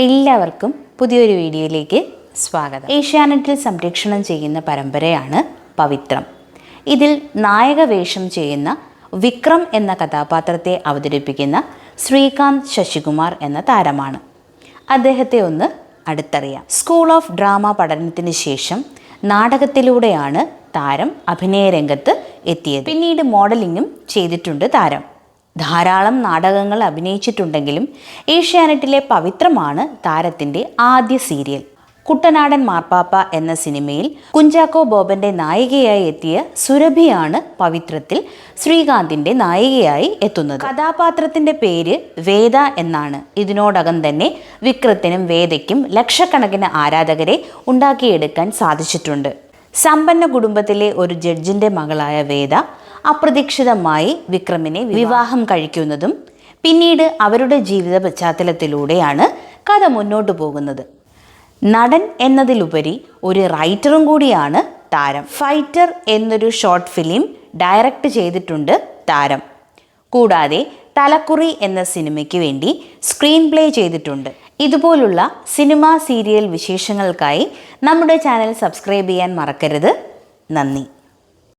എല്ലാവർക്കും പുതിയൊരു വീഡിയോയിലേക്ക് സ്വാഗതം. ഏഷ്യാനെറ്റിൽ സംരക്ഷണം ചെയ്യുന്ന പരമ്പരയാണ് പവിത്രം. ഇതിൽ നായക വേഷം ചെയ്യുന്ന വിക്രം എന്ന കഥാപാത്രത്തെ അവതരിപ്പിക്കുന്ന ശ്രീകാന്ത് ശശികുമാർ എന്ന താരമാണ്. അദ്ദേഹത്തെ ഒന്ന് അടുത്തറിയാം. സ്കൂൾ ഓഫ് ഡ്രാമ പഠനത്തിന് ശേഷം നാടകത്തിലൂടെയാണ് താരം അഭിനയ രംഗത്ത് എത്തിയത്. പിന്നീട് മോഡലിങ്ങും ചെയ്തിട്ടുണ്ട് താരം. ധാരാളം നാടകങ്ങൾ അഭിനയിച്ചിട്ടുണ്ടെങ്കിലും ഏഷ്യാനെറ്റിലെ പവിത്രമാണ് താരത്തിന്റെ ആദ്യ സീരിയൽ. കുട്ടനാടൻ മാർപ്പാപ്പ എന്ന സിനിമയിൽ കുഞ്ചാക്കോ ബോബന്റെ നായികയായി എത്തിയ സുരഭിയാണ് പവിത്രത്തിൽ ശ്രീകാന്തിന്റെ നായികയായി എത്തുന്നത്. കഥാപാത്രത്തിന്റെ പേര് വേദ എന്നാണ്. ഇതിനോടകം തന്നെ വിക്രത്തിനും വേദയ്ക്കും ലക്ഷക്കണക്കിന് ആരാധകരെ ഉണ്ടാക്കിയെടുക്കാൻ സാധിച്ചിട്ടുണ്ട്. സമ്പന്ന കുടുംബത്തിലെ ഒരു ജഡ്ജിന്റെ മകളായ വേദ അപ്രതീക്ഷിതമായി വിക്രമിനെ വിവാഹം കഴിക്കുന്നതും പിന്നീട് അവരുടെ ജീവിത പശ്ചാത്തലത്തിലൂടെയാണ് കഥ മുന്നോട്ട് പോകുന്നത്. നടൻ എന്നതിലുപരി ഒരു റൈറ്ററും കൂടിയാണ് താരം. ഫൈറ്റർ എന്നൊരു ഷോർട്ട് ഫിലിം ഡയറക്റ്റ് ചെയ്തിട്ടുണ്ട് താരം. കൂടാതെ തലക്കുറി എന്ന സിനിമയ്ക്ക് വേണ്ടി സ്ക്രീൻ പ്ലേ ചെയ്തിട്ടുണ്ട്. ഇതുപോലുള്ള സിനിമ സീരിയൽ വിശേഷങ്ങൾക്കായി നമ്മുടെ ചാനൽ സബ്സ്ക്രൈബ് ചെയ്യാൻ മറക്കരുത്. നന്ദി.